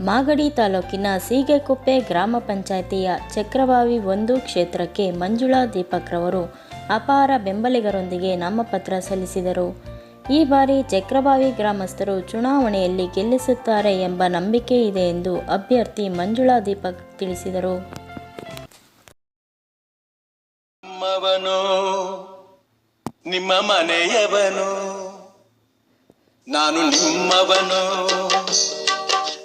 ಮಾಗಡಿ ತಾಲೂಕಿನ ಸೀಗೆಕುಪ್ಪೆ ಗ್ರಾಮ ಪಂಚಾಯಿತಿಯ ಚಕ್ರಬಾವಿ ಒಂದು ಕ್ಷೇತ್ರಕ್ಕೆ ಮಂಜುಳಾ ದೀಪಕ್ರವರು ಅಪಾರ ಬೆಂಬಲಿಗರೊಂದಿಗೆ ನಾಮಪತ್ರ ಸಲ್ಲಿಸಿದರು. ಈ ಬಾರಿ ಚಕ್ರಬಾವಿ ಗ್ರಾಮಸ್ಥರು ಚುನಾವಣೆಯಲ್ಲಿ ಗೆಲ್ಲಿಸುತ್ತಾರೆ ಎಂಬ ನಂಬಿಕೆ ಇದೆ ಎಂದು ಅಭ್ಯರ್ಥಿ ಮಂಜುಳಾ ದೀಪಕ್ ತಿಳಿಸಿದರು. ನಿಮ್ಮ ಮನೆಯವನು, ನಾನು ನಿಮ್ಮವನು.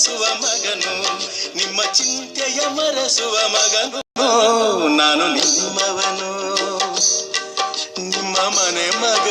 ಒರೆಸುವ ಮಗನು ನಿಮ್ಮ ಚಿಂತೆಯ ಮರೆಸುವ ಮಗನು ನಾನು ನಿಮ್ಮವನು ನಿಮ್ಮ ಮನೆ ಮಗನು ನಿಮ್ಮ ನೋ